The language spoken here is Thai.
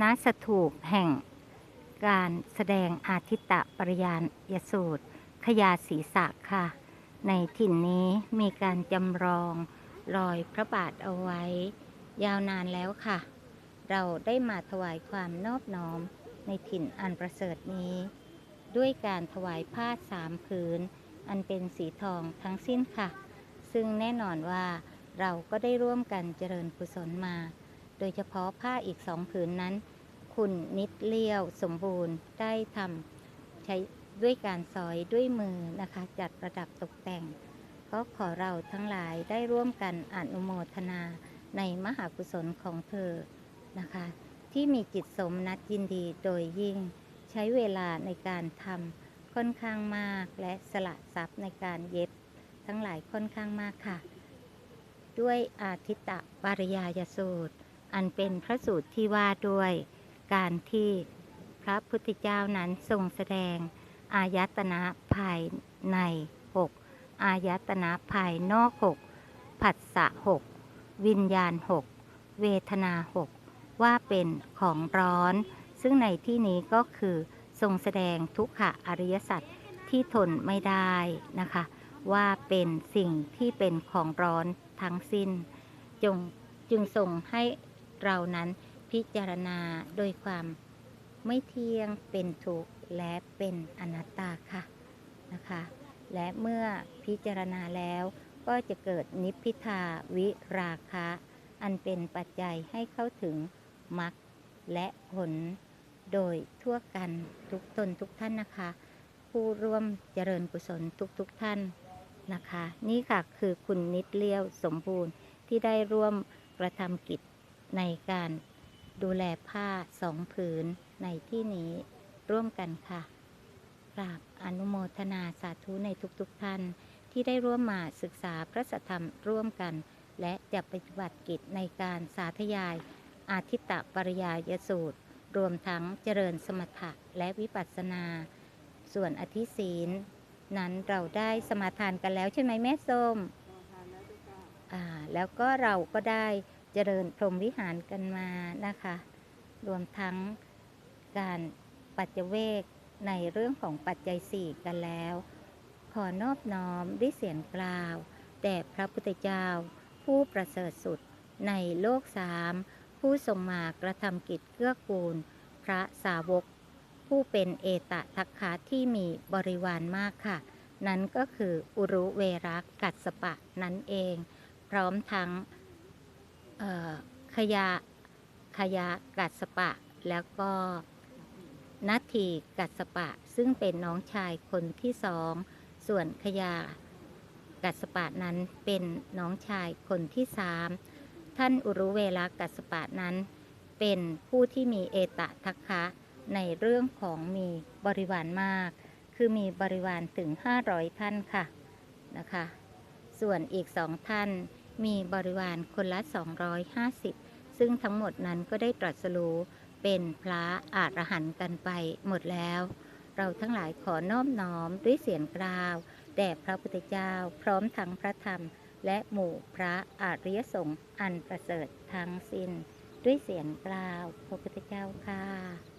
ณสถูปแห่ง การแสดงอาทิตตปริยานยสูตร ขยาศีสะค่ะ ในถิ่นนี้มีการจำลองรอยพระบาทเอาไว้ ยาวนานแล้วค่ะ เราได้มาถวายความนอบน้อมในถิ่นอันประเสริฐนี้ ด้วยการถวายผ้าสามผืน อันเป็นสีทองทั้งสิ้นค่ะ ซึ่งแน่นอนว่าเราก็ได้ร่วมกันเจริญกุศลมา โดยเฉพาะผ้าอีกสองผืนนั้น คุณนิดเลี้ยวสมบูรณ์ได้ทำใช้ด้วยการซอยด้วยมือนะคะ จัดประดับตกแต่ง ก็ขอเราทั้งหลายได้ร่วมกันอนุโมทนาในมหากุศลของเธอนะคะ ที่มีจิตสมนัดยินดีโดยยิ่งใช้เวลาในการทำค่อนข้างมากและสละทรัพย์ในการเย็บ ทั้งหลายค่อนข้างมากค่ะ ด้วยอาทิตตปาริยายสูตร อันเป็นพระสูตรที่ว่าด้วย การที่พระพุทธเจ้านั้นทรงแสดง อายตนะภายใน 6 อายตนะภายนอก 6 ผัสสะ 6 วิญญาณ 6 เวทนา 6 ว่าเป็นของร้อน ซึ่งในที่นี้ก็คือทรงแสดงทุกขะอริยสัจที่ทนไม่ได้นะคะ ว่าเป็นสิ่งที่เป็นของร้อนทั้งสิ้น จงจึงส่งให้ เรานั้นพิจารณาโดยความไม่เที่ยงเป็นทุกข์และเป็นอนัตตาค่ะนะคะ และเมื่อพิจารณาแล้วก็จะเกิดนิพพิทาวิราคะ อันเป็นปัจจัยให้เข้าถึงมรรคและผลโดยทั่วกันทุกตนทุกท่านนะคะ ผู้ร่วมเจริญกุศลทุกๆทท่านนะคะ นี่ค่ะคือคุณนิดเลี้ยวสมบูรณ์ที่ได้ร่วมกระทำกิจ ในการดูแลผ้าสองผืนในที่นี้ร่วมกันค่ะกราบอนุโมทนาสาธุในทุกๆทท่านที่ได้ร่วมมาศึกษาพระสัทธรรมร่วมกัน และจะปฏิบัติกิจในการสาธยาย อาทิตตปริยายสูตร รวมทั้งเจริญสมถะและวิปัสสนา ส่วนอธิศีลนั้นเราได้สมาทานกันแล้วใช่ไหมแม่ส้มอ่าแล้วก็เราก็ได้ เจริญพรหมวิหารกันมานะคะ รวมทั้งการปัจเจเวกในเรื่องของปัจจัยสี่กันแล้ว ขอนอบน้อมด้วยเสียงกล่าวแด่พระพุทธเจ้าผู้ประเสริฐสุดในโลกสามผู้ทรงมากระทำกิจเกื้อกูล พระสาวก ผู้เป็นเอตทัคคะที่มีบริวารมากค่ะ นั้นก็คืออุรุเวรักกัสสปะนั่นเอง พร้อมทั้ง ขยะขยะกัสสปะ แล้วก็นัตถีกัสสปะ ซึ่งเป็นน้องชายคนที่สอง ส่วนขยากัสสปะนั้นเป็นน้องชายคนที่สามท่านอุรุเวลากัสสปะนั้น เป็นผู้ที่มีเอตะทัคคะในเรื่องของมีบริวารมาก คือมีบริวารถึง 500 ท่านค่ะนะคะ ส่วนอีกสองท่าน มีบริวารคนละ 250 ซึ่งทั้งหมดนั้นก็ได้ตรัสรู้เป็นพระอารหันต์กันไปหมดแล้ว เราทั้งหลายขอน้อบน้อมด้วยเสียงกล่าวแด่พระพุทธเจ้าพร้อมทั้งพระธรรม และหมู่พระอริยสงฆ์อันประเสริฐทั้งสิ้น ด้วยเสียงกล่าว พระพุทธเจ้าค่ะ